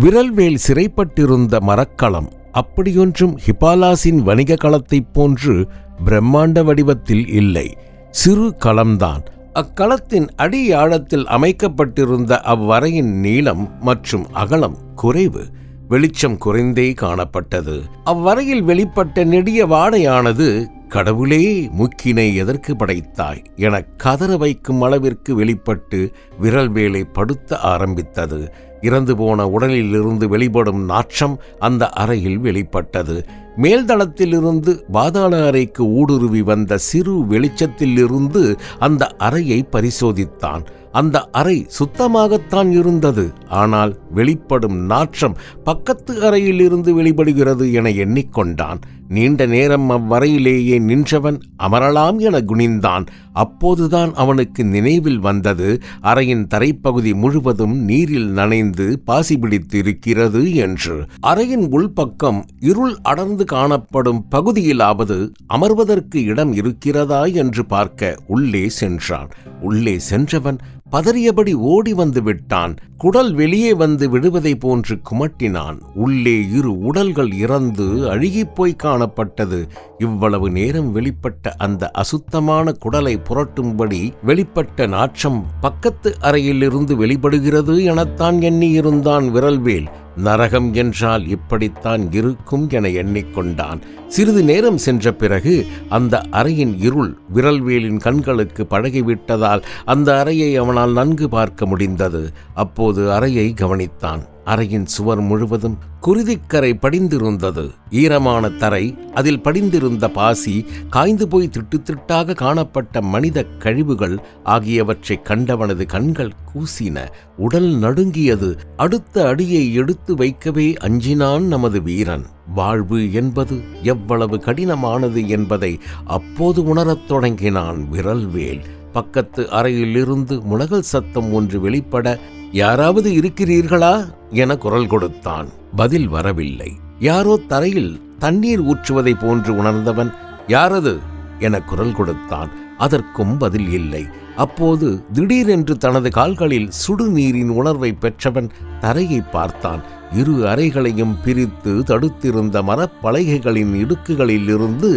விரல்வேல் சிறைப்பட்டிருந்த மரக்களம் அப்படியொன்றும் ஹிபாலாசின் வணிக களத்தைப் போன்று பிரம்மாண்ட வடிவத்தில் இல்லை. சிறு களம்தான் அக்களத்தின் அடியாழத்தில் அமைக்கப்பட்டிருந்த அவ்வறையின் நீளம் மற்றும் அகலம் குறைவு வெளிச்சம் குறைந்தே காணப்பட்டது. அவ்வறையில் வெளிப்பட்ட நெடிய வாடையானது கடவுளே முக்கினை எதற்கு படைத்தாய்? என கதற வைக்கும் அளவிற்கு வெளிப்பட்டு விரல் வேலை படுத்த ஆரம்பித்தது. இறந்து போன உடலிலிருந்து வெளிப்படும் நாற்றம் அந்த அறையில் வெளிப்பட்டது. மேல்தளத்திலிருந்து பாதாள அறைக்கு ஊடுருவி வந்த சிறு வெளிச்சத்திலிருந்து அந்த அறையை பரிசோதித்தான். அந்த அறை சுத்தமாகத்தான் இருந்தது. ஆனால் வெளிப்படும் நாற்றம் பக்கத்து அறையிலிருந்து வெளிப்படுகிறது என எண்ணிக்கொண்டான். நீண்ட நேரம் அவ்வறையிலேயே நின்றவன் அமரலாம் என குனிந்தான். அப்போதுதான் அவனுக்கு நினைவில் வந்தது அறையின் தரைப்பகுதி முழுவதும் நீரில் நனைந்து பாசி பிடித்திருக்கிறது என்று. அறையின் உள்பக்கம் இருள் அடர்ந்து காணப்படும் பகுதியிலாவது அமர்வதற்கு இடம் இருக்கிறதா என்று பார்க்க உள்ளே சென்றான். உள்ளே சென்றவன் பதறியபடி ஓடி வந்து விட்டான். குடல் வெளியே வந்து விடுவதை போன்று குமட்டினான். உள்ளே இரு உடல்கள் இறந்து அழுகிப்போய் காணப்பட்டது. இவ்வளவு நேரம் வெளிப்பட்ட அந்த அசுத்தமான குடலை புரட்டும்படி வெளிப்பட்ட நாற்றம் பக்கத்து அறையிலிருந்து வெளிப்படுகிறது எனத்தான் எண்ணியிருந்தான் விரல்வேல். நரகம் என்றால் இப்படித்தான் இருக்கும் என எண்ணிக்கொண்டான். சிறிது நேரம் சென்ற பிறகு அந்த அறையின் இருள் விரல்வேலின் கண்களுக்கு பழகிவிட்டதால் அந்த அறையை அவனால் நன்கு பார்க்க முடிந்தது. அப்போது அறையை கவனித்தான். அறையின் சுவர் முழுவதும் குருதிக்கரை படிந்திருந்தது. ஈரமான தரை அதில் படிந்திருந்த பாசி காய்ந்து போய் திட்டு திட்டாக காணப்பட்ட மனித கழிவுகள் ஆகியவற்றை கண்டவனது கண்கள் கூசின. உடல் நடுங்கியது. அடுத்த அடியை எடுத்து வைக்கவே அஞ்சினான் நமது வீரன். வாழ்வு என்பது எவ்வளவு கடினமானது என்பதை அப்போது உணரத் தொடங்கினான் விரல்வேல். பக்கத்து அறையிலிருந்து முனகல் சத்தம் ஒன்று வெளிப்பட யாராவது இருக்கிறீர்களா என குரல் கொடுத்தான். பதில் வரவில்லை. யாரோ தரையில் தண்ணீர் ஊற்றுவதை போன்று உணர்ந்தவன் யாரது என குரல் கொடுத்தான். அதற்கும் பதில் இல்லை. அப்போது திடீரென்று தனது கால்களில் சுடுநீரின் உணர்வை பெற்றவன் தரையை பார்த்தான். இரு அறைகளையும் பிரித்து தடுத்திருந்த மரப்பலகைகளின் இடுக்குகளில் இருந்து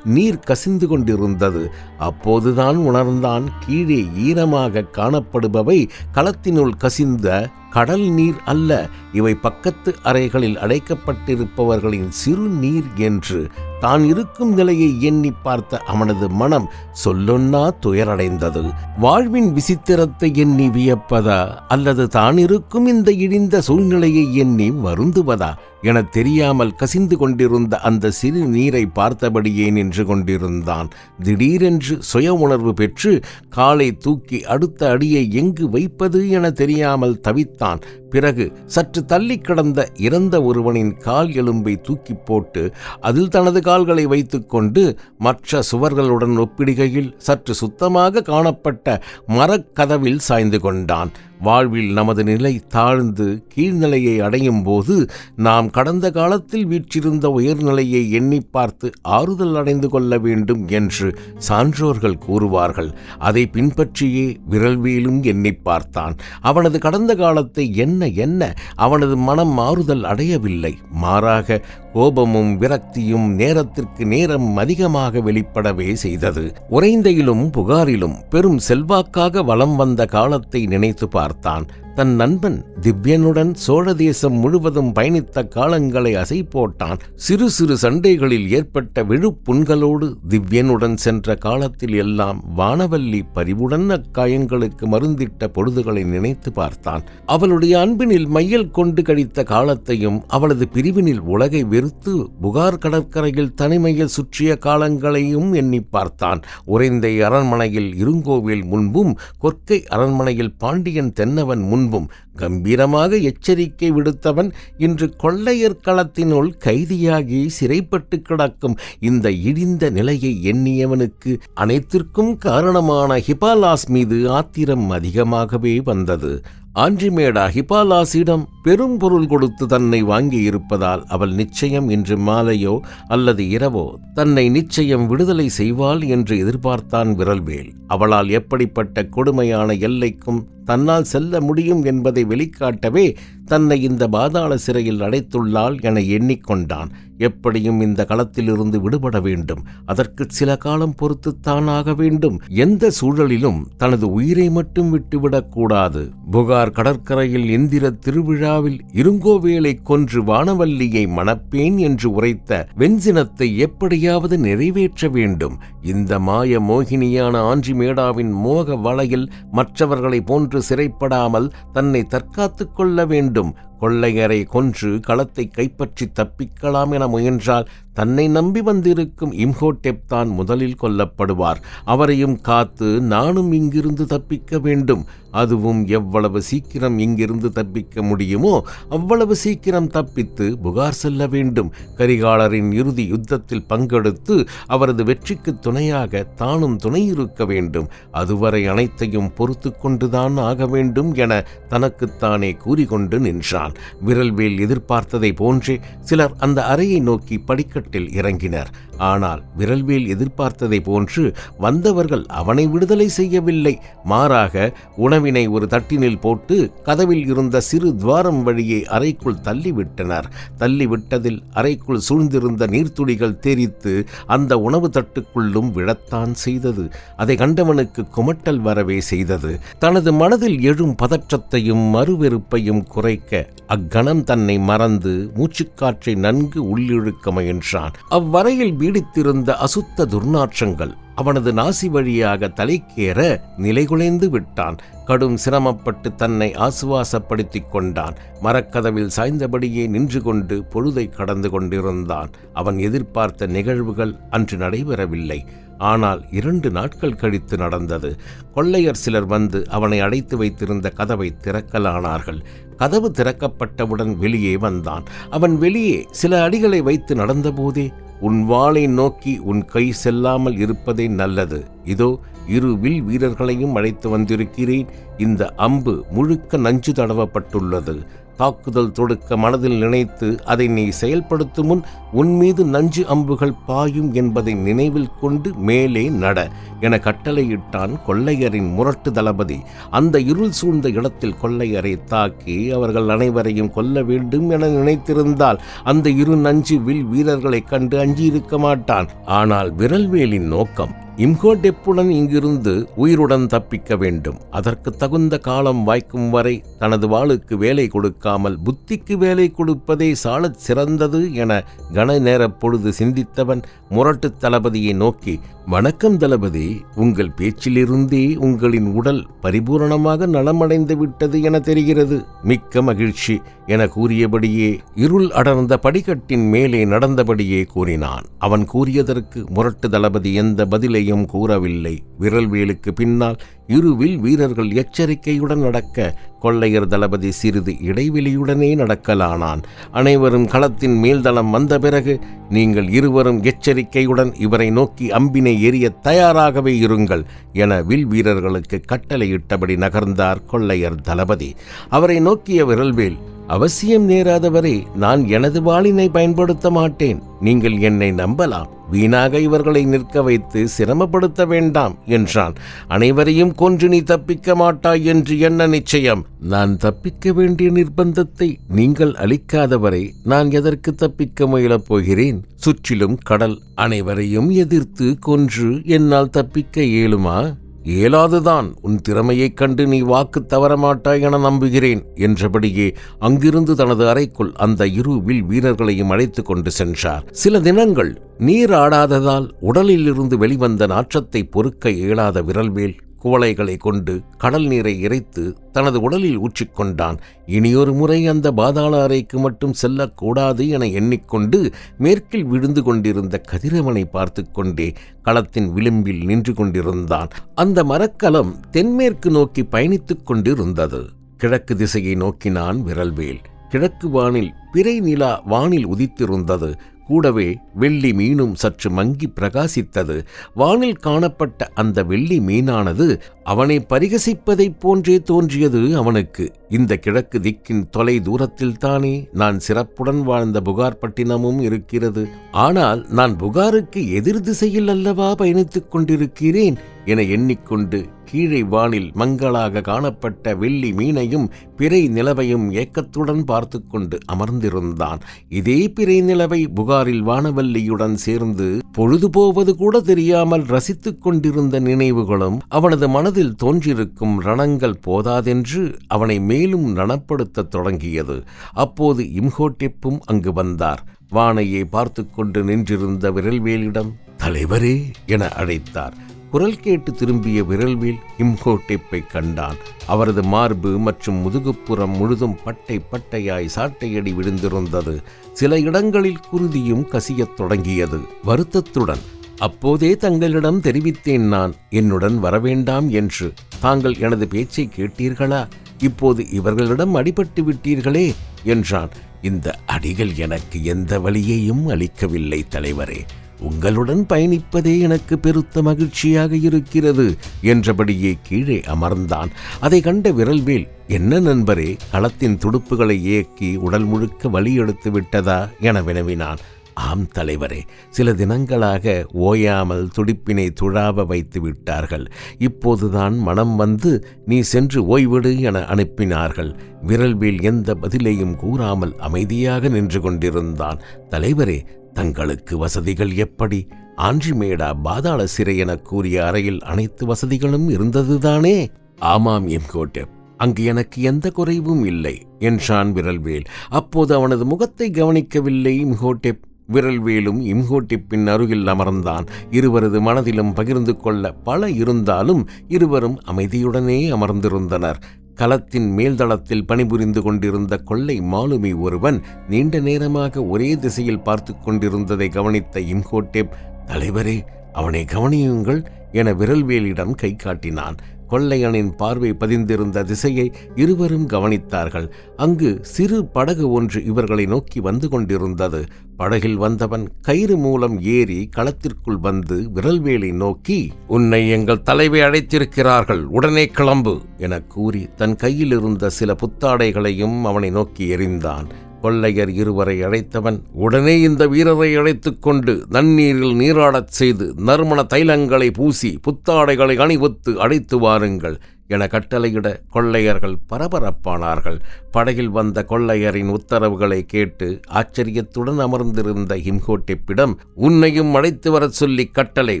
நீர் கசிந்து கொண்டிருந்தது. அப்போதுதான் உணர்ந்தான் கீழே ஈரமாக காணப்படுபவை களத்தினுள் கசிந்த கடல் நீர் அல்ல இவை பக்கத்து அறைகளில் அடைக்கப்பட்டிருப்பவர்களின் சிறு நீர் என்று. தான் இருக்கும் நிலையை எண்ணி பார்த்த அவனது மனம் சொல்லொன்னா துயரடைந்தது. வாழ்வின் விசித்திரத்தை எண்ணி வியப்பதா அல்லது தான் இருக்கும் இந்த இழிந்த சூழ்நிலையை எண்ணி வருந்துவதா என தெரியாமல் கசிந்து கொண்டிருந்த அந்த சிறு நீரை பார்த்தபடியே நின்று கொண்டிருந்தான். திடீரென்று சுய உணர்வு பெற்று காலை தூக்கி அடுத்த அடியை எங்கு வைப்பது என தெரியாமல் தவித்தான். பிறகு சற்று தள்ளி கிடந்த இறந்த ஒருவனின் கால் எலும்பை தூக்கி போட்டு அதில் தனது கால்களை வைத்துக்கொண்டு மற்ற சுவர்களுடன் ஒப்பிடுகையில் சற்று சுத்தமாக காணப்பட்ட மரக்கதவில் சாய்ந்து கொண்டான். வாழ்வில் நமது நிலை தாழ்ந்து கீழ்நிலையை அடையும் போது நாம் கடந்த காலத்தில் வீற்றிருந்த உயர்நிலையை எண்ணி பார்த்து ஆறுதல் அடைந்து கொள்ள வேண்டும் என்று சான்றோர்கள் கூறுவார்கள். அதை பின்பற்றியே விரல்வேலும் எண்ணி பார்த்தான். அவனது கடந்த காலத்தை என்ன என்ன? அவனது மனம் மாறுதல் அடையவில்லை. மாறாக கோபமும் விரக்தியும் நேரத்திற்கு நேரம் அதிகமாக வெளிப்படவே செய்தது. உறைந்தையிலும் புகாரிலும் பெரும் செல்வாக்காக வலம் வந்த காலத்தை நினைத்து பார்த்தான். தன் நண்பன் திவ்யனுடன் சோழ தேசம் முழுவதும் பயணித்த காலங்களை அசை போட்டான். சிறு சிறு சண்டைகளில் ஏற்பட்ட விழுப்புண்களோடு திவ்யனுடன் சென்ற காலத்தில் எல்லாம் வானவல்லி பரிவுடன் அக்காயங்களுக்கு மருந்திட்ட பொழுதுகளை நினைத்து பார்த்தான். அவளுடைய அன்பினில் மையல் கொண்டு கழித்த காலத்தையும் அவளது பிரிவினில் உலகை வெறுத்து புகார் கடற்கரையில் தனிமையில் சுற்றிய காலங்களையும் எண்ணி பார்த்தான். உறைந்தை அரண்மனையில் இருங்கோவில் முன்பும் கொற்கை அரண்மனையில் பாண்டியன் தென்னவன் முன்பும் கம்பீரமாக எச்சரிக்கை விடுத்தவன் இன்று கொள்ளையர் களத்தினுள் கைதியாகி சிறைப்பட்டு கிடக்கும். இந்த இடிந்த நிலையை எண்ணியவனுக்கு அனைத்திற்கும் காரணமான ஹிபாலாஸ் மீது ஆத்திரம் அதிகமாகவே வந்தது. ஆன்றிமேடா ஹிபாலாசிடம் பெரும் பொருள் கொடுத்து தன்னை வாங்கியிருப்பதால் அவள் நிச்சயம் இன்று மாலையோ அல்லது இரவோ தன்னை நிச்சயம் விடுதலை செய்வாள் என்று எதிர்பார்த்தான் விரல்வேல். அவளால் எப்படிப்பட்ட கொடுமையான எல்லைக்கும் தன்னால் செல்ல முடியும் என்பதை வெளிக்காட்டவே தன்னை இந்த பாதாள சிறையில் அடைத்துள்ளாள் என எண்ணிக்கொண்டான். எப்படியும் இந்த களத்திலிருந்து விடுபட வேண்டும். அதற்கு சில காலம் பொறுத்துத்தான் ஆக வேண்டும். எந்த சூழலிலும் தனது உயிரை மட்டும் விட்டுவிடக் கூடாது. புகார் கடற்கரையில் இந்திர திருவிழாவில் இருங்கோவேலை கொன்று வானவல்லியை மணப்பேன் என்று உரைத்த வெஞ்சினத்தை எப்படியாவது நிறைவேற்ற வேண்டும். இந்த மாய மோகினியான ஆஞ்சிமேடாவின் மோக வலையில் மற்றவர்களை போன்று சிறைப்படாமல் தன்னை தற்காத்துக் கொள்ள வேண்டும் கொள்ளையரை கொன்று களத்தை கைப்பற்றி தப்பிக்கலாம் என முயன்றால் தன்னை நம்பி வந்திருக்கும் இம்ஹோட்டெப் தான் முதலில் கொல்லப்படுவார். அவரையும் காத்து நானும் இங்கிருந்து தப்பிக்க வேண்டும். அதுவும் எவ்வளவு சீக்கிரம் இங்கிருந்து தப்பிக்க முடியுமோ அவ்வளவு சீக்கிரம் தப்பித்து புகார் செல்ல வேண்டும். கரிகாலரின் இறுதி யுத்தத்தில் பங்கெடுத்து அவரது வெற்றிக்கு துணையாக தானும் துணை இருக்க வேண்டும். அதுவரை அனைத்தையும் பொறுத்து கொண்டுதான் ஆக வேண்டும் என தனக்குத்தானே கூறிக்கொண்டு நின்றான். விரல்வேல் எதிர்பார்த்ததை போன்றே சிலர் அந்த அறையை நோக்கி படிக்கட்டில் இறங்கினர். ஆனால் விரல்வேல் எதிர்பார்த்ததை போன்று வந்தவர்கள் அவனை விடுதலை செய்யவில்லை. மாறாக உணவினை ஒரு தட்டினில் போட்டு கதவில் இருந்த சிறு துவாரம் வழியே அறைக்குள் தள்ளிவிட்டனர். தள்ளிவிட்டதில் அறைக்குள் சூழ்ந்திருந்த நீர்த்துளிகள் தெரித்து அந்த உணவு தட்டுக்குள்ளும் விழத்தான் செய்தது. அதை கண்டவனுக்கு குமட்டல் வரவே செய்தது. தனது மனதில் எழும் பதற்றத்தையும் மறுவெறுப்பையும் குறைக்க அக்கணம் தன்னை மறந்து மூச்சுக்காற்றை நன்கு உள்ளிழுக்க முயன்றான். அவ்வரையில் பீடித்திருந்த அசுத்த துர்நாற்றங்கள். அவனது நாசி வழியாக தலைக்கேற நிலைகுலைந்து விட்டான். கடும் சிரமப்பட்டு தன்னை ஆசுவாசப்படுத்திக் கொண்டான். மரக்கதவில் சாய்ந்தபடியே நின்று கொண்டு பொழுதை கடந்து கொண்டிருந்தான். அவன் எதிர்பார்த்த நிகழ்வுகள் அன்று நடைபெறவில்லை. ஆனால் இரண்டு நாட்கள் கழித்து நடந்தது. கொள்ளையர் சிலர் வந்து அவனை அடைத்து வைத்திருந்த கதவை திறக்கலானார்கள். கதவு திறக்கப்பட்டவுடன் வெளியே வந்தான். அவன் வெளியே சில அடிகளை வைத்து நடந்தபோதே உன் வாளை நோக்கி உன் கை செல்லாமல் இருப்பது நல்லது. இதோ இரு வில் வீரர்களையும் அழைத்து வந்திருக்கிறேன். இந்த அம்பு முழுக்க நஞ்சு தடவப்பட்டுள்ளது. தாக்குதல் தொடுக்க மனதில் நினைத்து அதை நீ செயல்படுத்தும் முன் உன் மீது நஞ்சு அம்புகள் பாயும் என்பதை நினைவில் கொண்டு மேலே நட என கட்டளையிட்டான் கொள்ளையரின் முரட்டு தளபதி. அந்த இருள் சூழ்ந்த இடத்தில் கொள்ளையரை தாக்கி அவர்கள் அனைவரையும் கொல்ல வேண்டும் என நினைத்திருந்தால் அந்த இரு நஞ்சு வில் வீரர்களைக் கண்டு அஞ்சியிருக்க மாட்டான். ஆனால் விரல்வேலின் நோக்கம் இம்ஹோடெப்புடன் இங்கிருந்து உயிருடன் தப்பிக்க வேண்டும். அதற்கு தகுந்த காலம் வாய்க்கும் வரை தனது வாளுக்கு வேலை கொடுக்காமல் புத்திக்கு வேலை கொடுப்பதே சாலச் சிறந்தது என கன நேரப் பொழுது சிந்தித்தவன் முரட்டு தளபதியை நோக்கி வணக்கம் தளபதி உங்கள் பேச்சிலிருந்தே உங்களின் உடல் பரிபூரணமாக நலமடைந்து விட்டது என தெரிகிறது. மிக்க மகிழ்ச்சி என கூறியபடியே இருள் அடர்ந்த படிக்கட்டின் மேலே நடந்தபடியே கூறினான். அவன் கூறியதற்கு முரட்டு தளபதி எந்த பதிலை எதையும் கூறவில்லை. விரல்வேலுக்கு பின்னால் இரு வில் வீரர்கள் எச்சரிக்கையுடன் நடக்க கொள்ளையர் தளபதி சிறிது இடைவெளியுடனே நடக்கலானான். அனைவரும் களத்தின் மேல்தளம் வந்த பிறகு நீங்கள் இருவரும் எச்சரிக்கையுடன் இவரை நோக்கி அம்பினை எரிய தயாராகவே இருங்கள் என வில் வீரர்களுக்கு கட்டளையிட்டபடி நகர்ந்தார் கொள்ளையர் தளபதி. அவரை நோக்கிய விரல்வேல் அவசியம் நேராதவரை நான் எனது வாளினை பயன்படுத்த மாட்டேன். நீங்கள் என்னை நம்பலாம். வீணாக இவர்களை நிற்க வைத்து சிரமப்படுத்த வேண்டாம் என்றான். அனைவரையும் கொன்று நீ தப்பிக்க மாட்டாய் என்று என்ன நிச்சயம்? நான் தப்பிக்க வேண்டிய நிர்பந்தத்தை நீங்கள் அளிக்காதவரை நான் எதற்கு தப்பிக்க முயலப் போகிறேன்? சுற்றிலும் கடல் அனைவரையும் எதிர்த்து கொன்று என்னால் தப்பிக்க இயலுமா? இயலாதுதான். உன் திறமையைக் கண்டு நீ வாக்கு தவறமாட்டாய் என நம்புகிறேன் என்றபடியே அங்கிருந்து தனது அறைக்குள் அந்த இரு வில் வீரர்களையும் அழைத்து கொண்டு சென்றார். சில தினங்கள் நீர் ஆடாததால் உடலிலிருந்து வெளிவந்த நாற்றத்தை பொறுக்க இயலாத விரல்வேல் குவளைகளை கொண்டு கடல் நீரை இறைத்து தனது உடலில் ஊற்றிக்கொண்டான் இனியொரு முறை அந்த பாதாள அறைக்கு மட்டும் செல்லக்கூடாது என எண்ணிக்கொண்டு மேற்கில் விழுந்து கொண்டிருந்த கதிரவனை பார்த்து கொண்டே களத்தின் விளிம்பில் நின்று கொண்டிருந்தான். அந்த மரக்கலம் தென்மேற்கு நோக்கி பயணித்துக் கொண்டிருந்தது. கிழக்கு திசையை நோக்கினான் விரல்வேல். கிழக்கு வானில் பிறை நிலா வானில் உதித்திருந்தது. கூடவே வெள்ளி மீனும் சற்று மங்கி பிரகாசித்தது. வானில் காணப்பட்ட அந்த வெள்ளி மீனானது அவனை பரிகசிப்பதைப் போன்றே தோன்றியது அவனுக்கு. இந்த கிழக்கு திக்கின் தொலை தூரத்தில்தானே நான் சிறப்புடன் வாழ்ந்த புகார் பட்டினமும் இருக்கிறது. ஆனால் நான் புகாருக்கு எதிர் திசையில் அல்லவா பயணித்துக் கொண்டிருக்கிறேன் என எண்ணிக்கொண்டு கீழே வானில் மங்களாக காணப்பட்ட வெள்ளி மீனையும் பிறை நிலவையும் ஏக்கத்துடன் பார்த்து கொண்டு அமர்ந்திருந்தான். இதே பிறை நிலவை புகாரில் வானவல்லியுடன் சேர்ந்து பொழுது போவது கூட தெரியாமல் ரசித்துக் கொண்டிருந்த நினைவுகளும் அவனது மனதில் தோன்றியிருக்கும் ரணங்கள் போதாதென்று அவனை மேலும் ரணப்படுத்தத் தொடங்கியது. அப்போது இம்ஹோட்டெப்பும் அங்கு வந்தார். வானையை பார்த்து கொண்டு நின்றிருந்த விரல்வேலிடம் தலைவரே என அழைத்தார். குரல் கேட்டு திரும்பிய விரல்வில் இம்ஹோட்டெப்பை கண்டான். அவரது மார்பு மற்றும் முதுகுப்புறம் முழுதும் பட்டை பட்டையாய் சாட்டையடி விழுந்திருந்தது. சில இடங்களில் குருதியும் கசியத் தொடங்கியது. வருத்தத்துடன் அப்போதே தங்களிடம் தெரிவித்தேன் நான். என்னுடன் வரவேண்டாம் என்று. தாங்கள் எனது பேச்சை கேட்டீர்களா? இப்போது இவர்களிடம் அடிபட்டு விட்டீர்களே என்றான். இந்த அடிகள் எனக்கு எந்த வழியையும் அளிக்கவில்லை தலைவரே. உங்களுடன் பயணிப்பதே எனக்கு பெருத்த மகிழ்ச்சியாக இருக்கிறது என்றபடியே கீழே அமர்ந்தான். அதை கண்ட விரல்வேல் என்ன நண்பரே களத்தின் துடுப்புகளை இயக்கி உடல் முழுக்க வலியெடுத்து விட்டதா? என வினவினான். ஆம் தலைவரே சில தினங்களாக ஓயாமல் துடிப்பினை துழாவ வைத்து விட்டார்கள். இப்போதுதான் மனம் வந்து நீ சென்று ஓய்விடு என அனுப்பினார்கள். விரல்வேல் எந்த பதிலையும் கூறாமல் அமைதியாக நின்று கொண்டிருந்தான். தலைவரே தங்களுக்கு வசதிகள் எப்படி? ஆன்றிமேடா பாதாள சிறை என கூறிய அறையில் அனைத்து வசதிகளும் இருந்ததுதானே? ஆமாம் எம்கோட்டெப் அங்கு எனக்கு எந்த குறைவும் இல்லை என்றான் விரல்வேல். அப்போது அவனது முகத்தை கவனிக்கவில்லை இம்ஹோட்டெப் விரல்வேலும் இம்ஹோட்டிப்பின் அருகில் அமர்ந்தான். இருவரது மனதிலும் பகிர்ந்து கொள்ள பல இருந்தாலும் இருவரும் அமைதியுடனே அமர்ந்திருந்தனர். களத்தின் மேல்தளத்தில் பணிபுரிந்து கொண்டிருந்த கொள்ளை மாலுமி ஒருவன் நீண்ட நேரமாக ஒரே திசையில் பார்த்து கொண்டிருந்ததை கவனித்த இம்ஹோட்டெப் தலைவரே அவனை கவனியுங்கள் என விரல்வேலிடம் கை காட்டினான். கொள்ளையனின் பார்வை பதிந்திருந்த திசையை இருவரும் கவனித்தார்கள். அங்கு சிறு படகு ஒன்று இவர்களை நோக்கி வந்து கொண்டிருந்தது. படகில் வந்தவன் கயிறு மூலம் ஏறி களத்திற்குள் வந்து விரல்வேலை நோக்கி உன்னை எங்கள் தலைவை அழைத்திருக்கிறார்கள் உடனே கிளம்பு என கூறி தன் கையில் இருந்த சில புத்தாடைகளையும் அவனை நோக்கி எறிந்தான். கொள்ளையர் இருவரை அழைத்தவன் உடனே இந்த வீரரை அழைத்து கொண்டு நன்னீரில் நீராடச் செய்து நறுமண தைலங்களை பூசி புத்தாடைகளை அணிவித்து அழைத்து வாருங்கள் என கட்டளையிட கொள்ளையர்கள் பரபரப்பானார்கள். படகில் வந்த கொள்ளையரின் உத்தரவுகளை கேட்டு ஆச்சரியத்துடன் அமர்ந்திருந்த இம்ஹோட்டிப்பிடம் உன்னையும் அழைத்து வரச் சொல்லி கட்டளை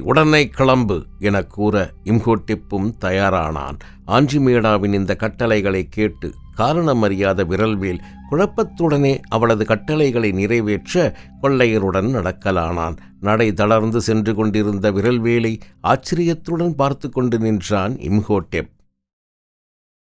உடனே கிளம்பு என கூற இம்ஹோட்டிப்பும் தயாரானான். ஆஞ்சிமேடாவின் இந்த கட்டளைகளை கேட்டு காரணம் அறியாத விரல்வேல் குழப்பத்துடனே அவளது கட்டளைகளை நிறைவேற்ற கொள்ளையருடன் நடக்கலானான். நடை தளர்ந்து சென்று கொண்டிருந்த விரல்வேலை ஆச்சரியத்துடன் பார்த்து கொண்டு நின்றான் இம்ஹோட்டெப்.